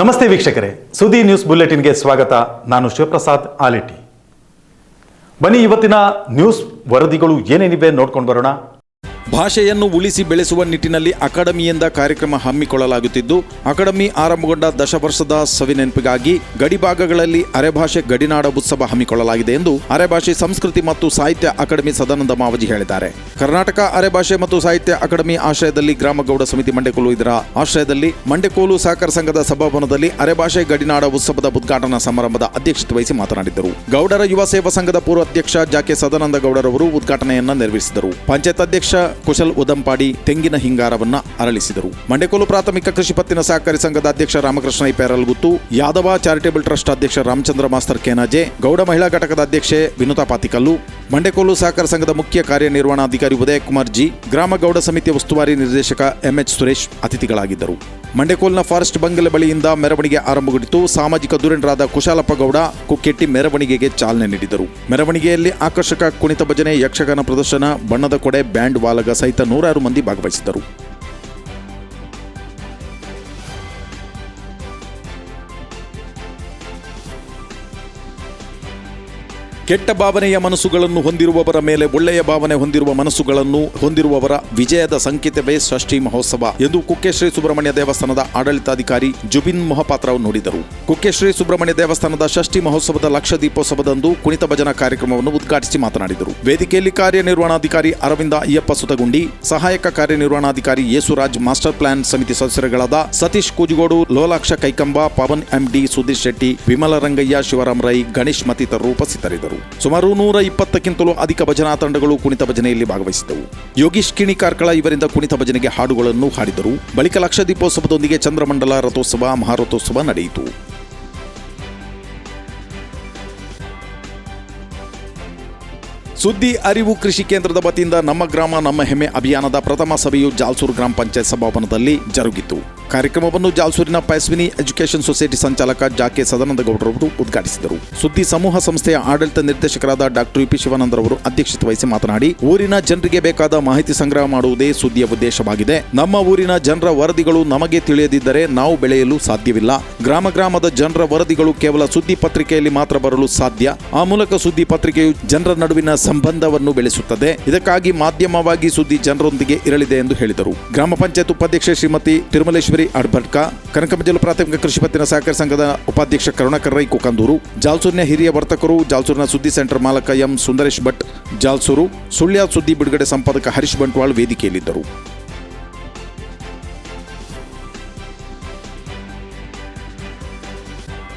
ನಮಸ್ತೆ ವೀಕ್ಷಕರೇ ಸುದ್ದಿ ನ್ಯೂಸ್ ಬುಲೆಟಿನ್ಗೆ ಸ್ವಾಗತ. ನಾನು ಶಿವಪ್ರಸಾದ್ ಆಲಿಟಿ. ಬನ್ನಿ, ಇವತ್ತಿನ ನ್ಯೂಸ್ ವರದಿಗಳು ಏನೇನಿವೆ ನೋಡ್ಕೊಂಡು ಬರೋಣ. ಭಾಷೆಯನ್ನು ಉಳಿಸಿ ಬೆಳೆಸುವ ನಿಟ್ಟಿನಲ್ಲಿ ಅಕಾಡೆಮಿಯಿಂದ ಕಾರ್ಯಕ್ರಮ ಹಮ್ಮಿಕೊಳ್ಳಲಾಗುತ್ತಿದ್ದು, ಅಕಾಡೆಮಿ ಆರಂಭಗೊಂಡ ದಶವರ್ಷದ ಸವಿನೆನಪಿಗಾಗಿ ಗಡಿಭಾಗಗಳಲ್ಲಿ ಅರೆಭಾಷೆ ಗಡಿನಾಡ ಉತ್ಸವ ಹಮ್ಮಿಕೊಳ್ಳಲಾಗಿದೆ ಎಂದು ಅರೆಭಾಷೆ ಸಂಸ್ಕೃತಿ ಮತ್ತು ಸಾಹಿತ್ಯ ಅಕಾಡೆಮಿ ಸದಾನಂದ ಮಾವಜಿ ಹೇಳಿದ್ದಾರೆ. ಕರ್ನಾಟಕ ಅರೆಭಾಷೆ ಮತ್ತು ಸಾಹಿತ್ಯ ಅಕಾಡೆಮಿ ಆಶ್ರಯದಲ್ಲಿ ಗ್ರಾಮಗೌಡ ಸಮಿತಿ ಮಂಡೆಕೋಲು ಇದರ ಆಶ್ರಯದಲ್ಲಿ ಮಂಡೆಕೋಲು ಸಹಕಾರ ಸಂಘದ ಸಭಾಭವನದಲ್ಲಿ ಅರೆಭಾಷೆ ಗಡಿನಾಡ ಉತ್ಸವದ ಉದ್ಘಾಟನಾ ಸಮಾರಂಭದ ಅಧ್ಯಕ್ಷತೆ ವಹಿಸಿ ಮಾತನಾಡಿದರು. ಗೌಡರ ಯುವ ಸೇವಾ ಸಂಘದ ಪೂರ್ವ ಅಧ್ಯಕ್ಷ ಜಾಕೆ ಸದಾನಂದ ಗೌಡರವರು ಉದ್ಘಾಟನೆಯನ್ನು ನೆರವೇರಿಸಿದರು. ಪಂಚಾಯತ್ ಅಧ್ಯಕ್ಷ ಕುಶಲ್ ಉದಂಪಾಡಿ ತೆಂಗಿನ ಹಿಂಗಾರವನ್ನ ಅರಳಿಸಿದರು. ಮಂಡೆಕೋಲು ಪ್ರಾಥಮಿಕ ಕೃಷಿ ಪತ್ತಿನ ಸಹಕಾರಿ ಸಂಘದ ಅಧ್ಯಕ್ಷ ರಾಮಕೃಷ್ಣ ಪೇರಲ್ಗುತ್ತು ಯಾದವ ಚಾರಿಟೇಬಲ್ ಟ್ರಸ್ಟ್ ಅಧ್ಯಕ್ಷ ರಾಮಚಂದ್ರ ಮಾಸ್ತರ್ ಕೆನಾಜೆ, ಗೌಡ ಮಹಿಳಾ ಘಟಕದ ಅಧ್ಯಕ್ಷೆ ವಿನುತಾ ಪಾತಿಕಲ್ಲು ಮಂಡೆಕೋಲು ಸಹಕಾರ ಸಂಘದ ಮುಖ್ಯ ಕಾರ್ಯನಿರ್ವಹಣಾಧಿಕಾರಿ ಉದಯಕುಮಾರ್ ಜಿ, ಗ್ರಾಮ ಗೌಡ ಸಮಿತಿ ಉಸ್ತುವಾರಿ ನಿರ್ದೇಶಕ ಎಂಎಚ್ ಸುರೇಶ್ ಅತಿಥಿಗಳಾಗಿದ್ದರು. ಮಂಡೆಕೋಲ್ನ ಫಾರೆಸ್ಟ್ ಬಂಗಲೆ ಬಳಿಯಿಂದ ಮೆರವಣಿಗೆ ಆರಂಭಗೊಂಡಿತು. ಸಾಮಾಜಿಕ ಧುರೀಣರಾದ ಕುಶಾಲಪ್ಪ ಗೌಡ ಕುಕ್ಕೆಟ್ಟಿ ಮೆರವಣಿಗೆಗೆ ಚಾಲನೆ ನೀಡಿದರು. ಮೆರವಣಿಗೆಯಲ್ಲಿ ಆಕರ್ಷಕ ಕುಣಿತ ಭಜನೆ, ಯಕ್ಷಗಾನ ಪ್ರದರ್ಶನ, ಬಣ್ಣದ ಕೊಡೆ, ಬ್ಯಾಂಡ್ ವಾಲಗ ಸಹಿತ ನೂರಾರು ಮಂದಿ ಭಾಗವಹಿಸಿದ್ದರು. ಕೆಟ್ಟ ಭಾವನೆಯ ಮನಸ್ಸುಗಳನ್ನು ಹೊಂದಿರುವವರ ಮೇಲೆ ಒಳ್ಳೆಯ ಭಾವನೆ ಹೊಂದಿರುವ ಮನಸ್ಸುಗಳನ್ನು ಹೊಂದಿರುವವರ ವಿಜಯದ ಸಂಕೇತವೇ ಷಷ್ಠಿ ಮಹೋತ್ಸವ ಎಂದು ಕುಕ್ಕೆಶ್ರೀ ಸುಬ್ರಹ್ಮಣ್ಯ ದೇವಸ್ಥಾನದ ಆಡಳಿತಾಧಿಕಾರಿ ಜುಬಿನ್ ಮೊಹಪಾತ್ರ ನುಡಿದರು. ಕುಕ್ಕೆಶ್ರೀ ಸುಬ್ರಹ್ಮಣ್ಯ ದೇವಸ್ಥಾನದ ಷಷ್ಠಿ ಮಹೋತ್ಸವದ ಲಕ್ಷ ದೀಪೋತ್ಸವದಂದು ಕುಣಿತ ಭಜನಾ ಕಾರ್ಯಕ್ರಮವನ್ನು ಉದ್ಘಾಟಿಸಿ ಮಾತನಾಡಿದರು. ವೇದಿಕೆಯಲ್ಲಿ ಕಾರ್ಯನಿರ್ವಹಣಾಧಿಕಾರಿ ಅರವಿಂದ ಅಯ್ಯಪ್ಪ ಸುತಗುಂಡಿ ಸಹಾಯಕ ಕಾರ್ಯನಿರ್ವಹಣಾಧಿಕಾರಿ ಯೇಸುರಾಜ್, ಮಾಸ್ಟರ್ ಪ್ಲಾನ್ ಸಮಿತಿ ಸದಸ್ಯರುಗಳಾದ ಸತೀಶ್ ಕೂಜಗೋಡು, ಲೋಲಾಕ್ಷ ಕೈಕಂಬ, ಪವನ್ ಎಂಡಿ ಸುಧೀರ್ ಶೆಟ್ಟಿ ವಿಮಲ ರಂಗಯ್ಯ ಶಿವರಾಮ್ ರೈ, ಗಣೇಶ್ ಮತ್ತಿತರರು ಉಪಸ್ಥಿತರಿದ್ದರು. ಸುಮಾರು ನೂರ ಇಪ್ಪತ್ತಕ್ಕಿಂತಲೂ ಅಧಿಕ ಭಜನಾ ತಂಡಗಳು ಕುಣಿತ ಭಜನೆಯಲ್ಲಿ ಭಾಗವಹಿಸಿದವು ಯೋಗೀಶ್ ಕಿಣಿ ಕಾರ್ಕಳ ಇವರಿಂದ ಕುಣಿತ ಭಜನೆಗೆ ಹಾಡುಗಳನ್ನು ಹಾಡಿದರು. ಬಳಿಕ ಲಕ್ಷ ದೀಪೋತ್ಸವದೊಂದಿಗೆ ಚಂದ್ರಮಂಡಲ ರಥೋತ್ಸವ, ಮಹಾರಥೋತ್ಸವ ನಡೆಯಿತು. ಸುದ್ದಿ ಅರಿವು ಕೃಷಿ ಕೇಂದ್ರದ ವತಿಯಿಂದ ನಮ್ಮ ಗ್ರಾಮ, ನಮ್ಮ ಹೆಮ್ಮೆ ಅಭಿಯಾನದ ಪ್ರಥಮ ಸಭೆಯು ಜಾಲ್ಸೂರು ಗ್ರಾಮ ಪಂಚಾಯತ್ ಸಭಾಭವನದಲ್ಲಿ ಜರುಗಿತು. ಕಾರ್ಯಕ್ರಮವನ್ನು ಜಾಲ್ಸೂರಿನ ಪೈಸ್ವಿನಿ ಎಜುಕೇಷನ್ ಸೊಸೈಟಿ ಸಂಚಾಲಕ ಜಾಕೆ ಸದಾನಂದ ಗೌಡರವರು ಉದ್ಘಾಟಿಸಿದರು. ಸುದ್ದಿ ಸಮೂಹ ಸಂಸ್ಥೆಯ ಆಡಳಿತ ನಿರ್ದೇಶಕರಾದ ಡಾಕ್ಟರ್ ಯುಪಿ ಶಿವಾನಂದರವರು ಅಧ್ಯಕ್ಷತೆ ವಹಿಸಿ ಮಾತನಾಡಿ, ಊರಿನ ಜನರಿಗೆ ಬೇಕಾದ ಮಾಹಿತಿ ಸಂಗ್ರಹ ಮಾಡುವುದೇ ಸುದ್ದಿಯ ಉದ್ದೇಶವಾಗಿದೆ. ನಮ್ಮ ಊರಿನ ಜನರ ವರದಿಗಳು ನಮಗೆ ತಿಳಿಯದಿದ್ದರೆ ನಾವು ಬೆಳೆಯಲು ಸಾಧ್ಯವಿಲ್ಲ. ಗ್ರಾಮ ಗ್ರಾಮದ ಜನರ ವರದಿಗಳು ಕೇವಲ ಸುದ್ದಿ ಪತ್ರಿಕೆಯಲ್ಲಿ ಮಾತ್ರ ಬರಲು ಸಾಧ್ಯ. ಆ ಮೂಲಕ ಸುದ್ದಿ ಪತ್ರಿಕೆಯು ಜನರ ನಡುವಿನ ಸಂಬಂಧವನ್ನು ಬೆಳೆಸುತ್ತದೆ. ಇದಕ್ಕಾಗಿ ಮಾಧ್ಯಮವಾಗಿ ಸುದ್ದಿ ಜನರೊಂದಿಗೆ ಇರಲಿದೆ ಎಂದು ಹೇಳಿದರು. ಗ್ರಾಮ ಪಂಚಾಯತ್ ಉಪಾಧ್ಯಕ್ಷೆ ಶ್ರೀಮತಿ ತಿರುಮಲೇಶ್ವರಿ ಅಡ್ಬಡ್ಕ ಜಿಲ್ಲಾ ಪ್ರಾಥಮಿಕ ಕೃಷಿ ಪತ್ತಿನ ಸಹಕಾರ ಸಂಘದ ಉಪಾಧ್ಯಕ್ಷ ಕರುಣಾಕರ್ ರೈ ಕುಕಂದೂರು, ಜಾಲ್ಸೂರಿನ ಹಿರಿಯ ವರ್ತಕರು, ಜಾಲ್ಸೂರಿನ ಸುದ್ದಿ ಸೆಂಟರ್ ಮಾಲಕ ಎಂ ಸುಂದರೇಶ್ ಭಟ್, ಜಾಲ್ಸೂರು ಸುಳ್ಯ ಸುದ್ದಿ ಬಿಡುಗಡೆ ಸಂಪಾದಕ ಹರೀಶ್ ಬಂಟ್ವಾಳ್ ವೇದಿಕೆಯಲ್ಲಿದ್ದರು.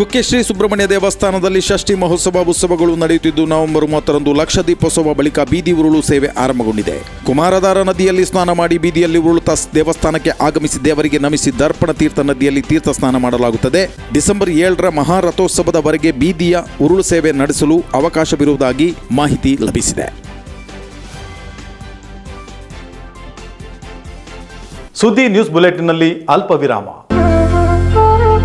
ಕುಕ್ಕೆ ಶ್ರೀ ಸುಬ್ರಹ್ಮಣ್ಯ ದೇವಸ್ಥಾನದಲ್ಲಿ ಷಷ್ಠಿ ಮಹೋತ್ಸವ ಉತ್ಸವಗಳು ನಡೆಯುತ್ತಿದ್ದು, ನವೆಂಬರ್ ಮೂವತ್ತರಂದು ಲಕ್ಷ ದೀಪೋತ್ಸವ ಬಳಿಕ ಬೀದಿ ಉರುಳು ಸೇವೆ ಆರಂಭಗೊಂಡಿದೆ. ಕುಮಾರಧಾರ ನದಿಯಲ್ಲಿ ಸ್ನಾನ ಮಾಡಿ ಬೀದಿಯಲ್ಲಿ ಉರುಳುತ್ತಾ ದೇವಸ್ಥಾನಕ್ಕೆ ಆಗಮಿಸಿ ದೇವರಿಗೆ ನಮಿಸಿ ದರ್ಪಣ ತೀರ್ಥ ನದಿಯಲ್ಲಿ ತೀರ್ಥ ಸ್ನಾನ ಮಾಡಲಾಗುತ್ತದೆ. ಡಿಸೆಂಬರ್ ಏಳರ ಮಹಾರಥೋತ್ಸವದವರೆಗೆ ಬೀದಿಯ ಉರುಳು ಸೇವೆ ನಡೆಸಲು ಅವಕಾಶವಿರುವುದಾಗಿ ಮಾಹಿತಿ ಲಭಿಸಿದೆ. ಸುದ್ದಿ ನ್ಯೂಸ್ ಬುಲೆಟಿನ್ನಲ್ಲಿ ಅಲ್ಪ ವಿರಾಮ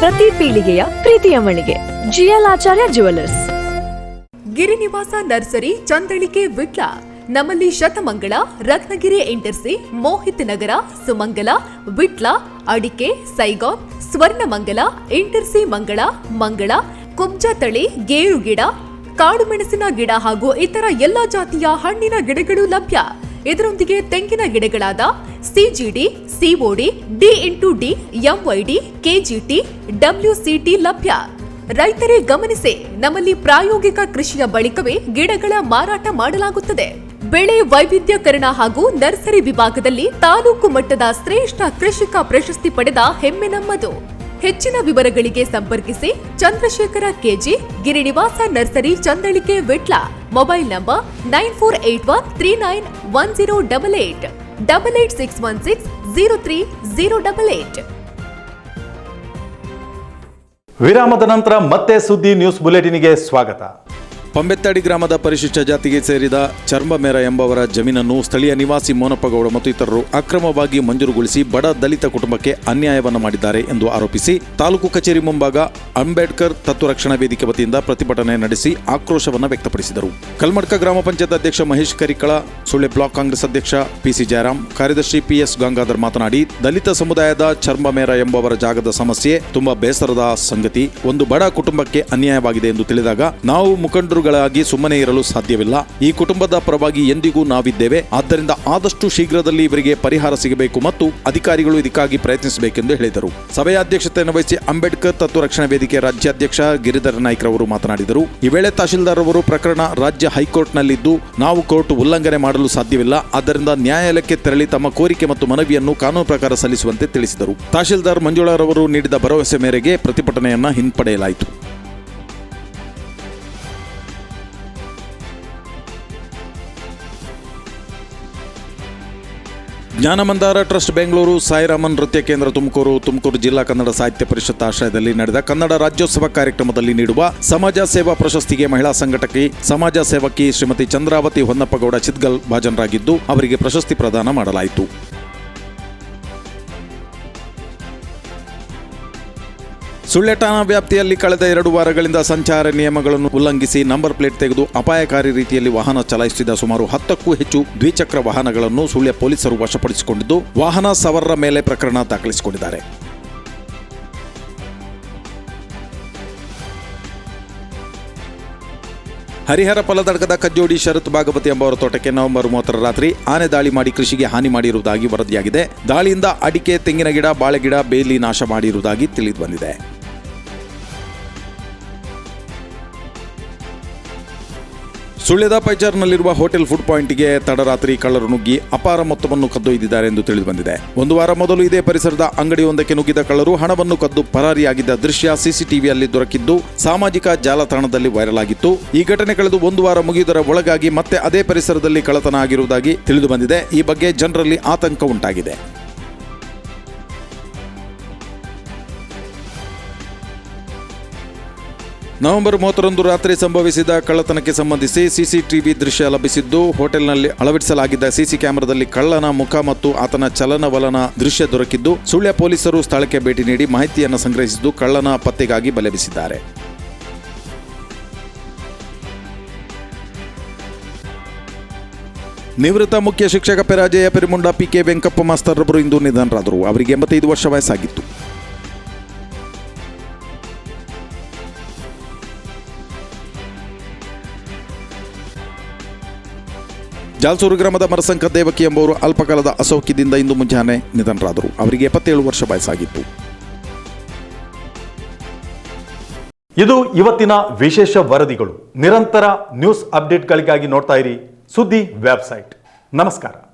ಪ್ರತಿ ಪೀಳಿಗೆಯ ಪ್ರೀತಿಯ ಮಳಿಗೆ. GL Acharya jewellers Girinivasa nursery Chandalike Vitla, ನಮ್ಮಲ್ಲಿ ಶತಮಂಗಳ, ರತ್ನಗಿರಿ ಇಂಟರ್ಸಿ, ಮೋಹಿತ್ ನಗರ, ಸುಮಂಗಲ, ವಿಟ್ಲ, ಅಡಿಕೆ ಸೈಗಾನ್ ಸ್ವರ್ಣಮಂಗಲ, ಇಂಟರ್ಸಿ ಮಂಗಳ ಮಂಗಳ ಕುಬ್ಜ ತಳಿ ಗೇರು ಗಿಡ ಕಾಡು ಮೆಣಸಿನ ಗಿಡ ಹಾಗೂ ಇತರ ಎಲ್ಲಾ ಜಾತಿಯ ಹಣ್ಣಿನ ಗಿಡಗಳು ಲಭ್ಯ. ಇದರೊಂದಿಗೆ ತೆಂಗಿನ ಗಿಡಗಳಾದ CGD COD D into D MYD KGT WCT ಲಭ್ಯ. ರೈತರೇ ಗಮನಿಸಿ, ನಮ್ಮಲ್ಲಿ ಪ್ರಾಯೋಗಿಕ ಕೃಷಿಯ ಬಳಿಕವೇ ಗಿಡಗಳ ಮಾರಾಟ ಮಾಡಲಾಗುತ್ತದೆ. ಬೆಳೆ ವೈವಿಧ್ಯಕರಣ ಹಾಗೂ ನರ್ಸರಿ ವಿಭಾಗದಲ್ಲಿ ತಾಲೂಕು ಮಟ್ಟದ ಶ್ರೇಷ್ಠ ಕೃಷಿಕ ಪ್ರಶಸ್ತಿ ಪಡೆದ ಹೆಮ್ಮೆ ನಮ್ಮದು. ಹೆಚ್ಚಿನ ವಿವರಗಳಿಗೆ ಸಂಪರ್ಕಿಸಿ Chandrashekhara KG, Girinivasa nursery, Chandalike Vitla. Mobile number nine four eight one three nine one zero double eight. Double eight six one six zero three zero double eight. ವಿರಾಮದ ನಂತರ ಮತ್ತೆ ಸುದ್ದಿ ನ್ಯೂಸ್ ಬುಲೆಟಿನ್ಗೆ ಸ್ವಾಗತ. ಪಂಬೆತ್ತಾಡಿ ಗ್ರಾಮದ ಪರಿಶಿಷ್ಟ ಜಾತಿಗೆ ಸೇರಿದ ಚರ್ಮಮೇರ ಎಂಬವರ ಜಮೀನನ್ನು ಸ್ಥಳೀಯ ನಿವಾಸಿ ಮೋನಪ್ಪಗೌಡ ಮತ್ತು ಇತರರು ಅಕ್ರಮವಾಗಿ ಮಂಜೂರುಗೊಳಿಸಿ ಬಡ ದಲಿತ ಕುಟುಂಬಕ್ಕೆ ಅನ್ಯಾಯವನ್ನು ಮಾಡಿದ್ದಾರೆ ಎಂದು ಆರೋಪಿಸಿ ತಾಲೂಕು ಕಚೇರಿ ಮುಂಭಾಗ ಅಂಬೇಡ್ಕರ್ ತತ್ವ ರಕ್ಷಣಾ ವೇದಿಕೆ ವತಿಯಿಂದ ಪ್ರತಿಭಟನೆ ನಡೆಸಿ ಆಕ್ರೋಶವನ್ನು ವ್ಯಕ್ತಪಡಿಸಿದರು. ಕಲ್ಮಡ್ಕ ಗ್ರಾಮ ಪಂಚಾಯತ್ ಅಧ್ಯಕ್ಷ ಮಹೇಶ್ ಕರಿಕಳ, ಸುಳ್ಳೆ ಬ್ಲಾಕ್ ಕಾಂಗ್ರೆಸ್ ಅಧ್ಯಕ್ಷ ಪಿಸಿ ಜಯರಾಮ್, ಕಾರ್ಯದರ್ಶಿ ಪಿಎಸ್ ಗಂಗಾಧರ್ ಮಾತನಾಡಿ, ದಲಿತ ಸಮುದಾಯದ ಚರ್ಮಮೇರ ಎಂಬವರ ಜಾಗದ ಸಮಸ್ಯೆ ತುಂಬಾ ಬೇಸರದ ಸಂಗತಿ. ಒಂದು ಬಡ ಕುಟುಂಬಕ್ಕೆ ಅನ್ಯಾಯವಾಗಿದೆ ಎಂದು ತಿಳಿದಾಗ ನಾವು ಮುಖಂಡರುಗಳಾಗಿ ಸುಮ್ಮನೆ ಇರಲು ಸಾಧ್ಯವಿಲ್ಲ. ಈ ಕುಟುಂಬದ ಪರವಾಗಿ ಎಂದಿಗೂ ನಾವಿದ್ದೇವೆ. ಆದ್ದರಿಂದ ಆದಷ್ಟು ಶೀಘ್ರದಲ್ಲಿ ಇವರಿಗೆ ಪರಿಹಾರ ಸಿಗಬೇಕು ಮತ್ತು ಅಧಿಕಾರಿಗಳು ಇದಕ್ಕಾಗಿ ಪ್ರಯತ್ನಿಸಬೇಕೆಂದು ಹೇಳಿದರು. ಸಭೆಯ ಅಧ್ಯಕ್ಷತೆಯನ್ನು ವಹಿಸಿ ಅಂಬೇಡ್ಕರ್ ತತ್ವ ರಕ್ಷಣಾ ವೇದಿಕೆ ರಾಜ್ಯಾಧ್ಯಕ್ಷ ಗಿರಿಧರ ನಾಯ್ಕ ರವರು ಮಾತನಾಡಿದರು. ಈ ವೇಳೆ ತಹಶೀಲ್ದಾರ್ ಅವರು ಪ್ರಕರಣ ರಾಜ್ಯ ಹೈಕೋರ್ಟ್ನಲ್ಲಿದ್ದು ನಾವು ಕೋರ್ಟ್ ಉಲ್ಲಂಘನೆ ಮಾಡಲು ಸಾಧ್ಯವಿಲ್ಲ. ಆದ್ದರಿಂದ ನ್ಯಾಯಾಲಯಕ್ಕೆ ತೆರಳಿ ತಮ್ಮ ಕೋರಿಕೆ ಮತ್ತು ಮನವಿಯನ್ನು ಕಾನೂನು ಪ್ರಕಾರ ಸಲ್ಲಿಸುವಂತೆ ತಿಳಿಸಿದರು. ತಹಶೀಲ್ದಾರ್ ಮಂಜುಳಾರವರು ನೀಡಿದ ಭರವಸೆ ಮೇರೆಗೆ ಪ್ರತಿಭಟನೆಯನ್ನ ಹಿಂಪಡೆಯಲಾಯಿತು. ಜ್ಞಾನಮಂದಾರ ಟ್ರಸ್ಟ್ ಬೆಂಗಳೂರು ಸಾಯಿರಾಮನ್ ನೃತ್ಯ ಕೇಂದ್ರ ತುಮಕೂರು ತುಮಕೂರು ಜಿಲ್ಲಾ ಕನ್ನಡ ಸಾಹಿತ್ಯ ಪರಿಷತ್ ಆಶ್ರಯದಲ್ಲಿ ನಡೆದ ಕನ್ನಡ ರಾಜ್ಯೋತ್ಸವ ಕಾರ್ಯಕ್ರಮದಲ್ಲಿ ನೀಡುವ ಸಮಾಜ ಸೇವಾ ಪ್ರಶಸ್ತಿಗೆ ಮಹಿಳಾ ಸಂಘಟಕಿ, ಸಮಾಜ ಸೇವಕಿ ಶ್ರೀಮತಿ ಚಂದ್ರಾವತಿ ಹೊನ್ನಪ್ಪಗೌಡ ಚಿತ್ಗಲ್ ಭಾಜನರಾಗಿದ್ದು, ಅವರಿಗೆ ಪ್ರಶಸ್ತಿ ಪ್ರದಾನ ಮಾಡಲಾಯಿತು. ಸುಳ್ಯ ಠಾಣಾ ವ್ಯಾಪ್ತಿಯಲ್ಲಿ ಕಳೆದ ಎರಡು ವಾರಗಳಿಂದ ಸಂಚಾರ ನಿಯಮಗಳನ್ನು ಉಲ್ಲಂಘಿಸಿ ನಂಬರ್ ಪ್ಲೇಟ್ ತೆಗೆದು ಅಪಾಯಕಾರಿ ರೀತಿಯಲ್ಲಿ ವಾಹನ ಚಲಾಯಿಸುತ್ತಿದ್ದ ಸುಮಾರು ಹತ್ತಕ್ಕೂ ಹೆಚ್ಚು ದ್ವಿಚಕ್ರ ವಾಹನಗಳನ್ನು ಸುಳ್ಯ ಪೊಲೀಸರು ವಶಪಡಿಸಿಕೊಂಡಿದ್ದು, ವಾಹನ ಸವರರ ಮೇಲೆ ಪ್ರಕರಣ ದಾಖಲಿಸಿಕೊಂಡಿದ್ದಾರೆ. ಹರಿಹರ ಫಲದಡಕದ ಕಜ್ಜೋಡಿ ಶರತ್ ಭಾಗವತಿ ಎಂಬವರ ತೋಟಕ್ಕೆ ನವೆಂಬರ್ ಮೂವತ್ತರ ರಾತ್ರಿ ಆನೆ ದಾಳಿ ಮಾಡಿ ಕೃಷಿಗೆ ಹಾನಿ ಮಾಡಿರುವುದಾಗಿ ವರದಿಯಾಗಿದೆ. ದಾಳಿಯಿಂದ ಅಡಿಕೆ, ತೆಂಗಿನ ಗಿಡ, ಬಾಳೆಗಿಡ, ಬೇಲಿ ನಾಶ ಮಾಡಿರುವುದಾಗಿ ತಿಳಿದು ಬಂದಿದೆ. ಸುಳ್ಯದ ಪೈಚಾರ್ನಲ್ಲಿರುವ ಹೋಟೆಲ್ ಫುಡ್ ಪಾಯಿಂಟ್ಗೆ ತಡರಾತ್ರಿ ಕಳ್ಳರು ನುಗ್ಗಿ ಅಪಾರ ಮೊತ್ತವನ್ನು ಕದ್ದೊಯ್ದಿದ್ದಾರೆ ಎಂದು ತಿಳಿದು ಬಂದಿದೆ. ಒಂದು ವಾರ ಮೊದಲು ಇದೇ ಪರಿಸರದ ಅಂಗಡಿಯೊಂದಕ್ಕೆ ನುಗ್ಗಿದ ಕಳ್ಳರು ಹಣವನ್ನು ಕದ್ದು ಪರಾರಿಯಾಗಿದ್ದ ದೃಶ್ಯ ಸಿಸಿಟಿವಿಯಲ್ಲಿ ದೊರಕಿದ್ದು, ಸಾಮಾಜಿಕ ಜಾಲತಾಣದಲ್ಲಿ ವೈರಲ್ ಆಗಿತ್ತು. ಈ ಘಟನೆ ಕಳೆದು ಒಂದು ವಾರ ಮುಗಿಯುವುದರ ಒಳಗಾಗಿ ಮತ್ತೆ ಅದೇ ಪರಿಸರದಲ್ಲಿ ಕಳ್ಳತನ ಆಗಿರುವುದಾಗಿ ತಿಳಿದುಬಂದಿದೆ ಈ ಬಗ್ಗೆ ಜನರಲ್ಲಿ ಆತಂಕ ಉಂಟಾಗಿದೆ. ನವೆಂಬರ್ ಮೂವತ್ತರಂದು ರಾತ್ರಿ ಸಂಭವಿಸಿದ ಕಳ್ಳತನಕ್ಕೆ ಸಂಬಂಧಿಸಿ ಸಿಸಿಟಿವಿ ದೃಶ್ಯ ಲಭಿಸಿದ್ದು, ಹೋಟೆಲ್ನಲ್ಲಿ ಅಳವಡಿಸಲಾಗಿದ್ದ ಸಿಸಿ ಕ್ಯಾಮೆರಾದಲ್ಲಿ ಕಳ್ಳನ ಮುಖ ಮತ್ತು ಆತನ ಚಲನವಲನ ದೃಶ್ಯ ದೊರಕಿದ್ದು, ಸುಳ್ಯ ಪೊಲೀಸರು ಸ್ಥಳಕ್ಕೆ ಭೇಟಿ ನೀಡಿ ಮಾಹಿತಿಯನ್ನು ಸಂಗ್ರಹಿಸಿದ್ದು ಕಳ್ಳನ ಪತ್ತೆಗಾಗಿ ಬಲೆ ಬೀಸಿದ್ದಾರೆ ನಿವೃತ್ತ ಮುಖ್ಯ ಶಿಕ್ಷಕ Perajaya Perimunda P K Venkappa master ರವರು ಇಂದು ನಿಧನರಾದರು. ಅವರಿಗೆ ಎಂಬತ್ತೈದು ವರ್ಷ ವಯಸ್ಸಾಗಿತ್ತು. ಜಾಲ್ಸೂರು ಗ್ರಾಮದ ಮರಸಂಕ ದೇವಕಿ ಎಂಬುವರು ಅಲ್ಪಕಾಲದ ಅಸೌಖ್ಯದಿಂದ ಇಂದು ಮುಂಜಾನೆ ನಿಧನರಾದರು. ಅವರಿಗೆ ಎಪ್ಪತ್ತೇಳು ವರ್ಷ ವಯಸ್ಸಾಗಿತ್ತು. ಇದು ಇವತ್ತಿನ ವಿಶೇಷ ವರದಿಗಳು. ನಿರಂತರ ನ್ಯೂಸ್ ಅಪ್ಡೇಟ್ಗಳಿಗಾಗಿ ನೋಡ್ತಾ ಇರಿ ಸುದ್ದಿ ವೆಬ್ಸೈಟ್. ನಮಸ್ಕಾರ.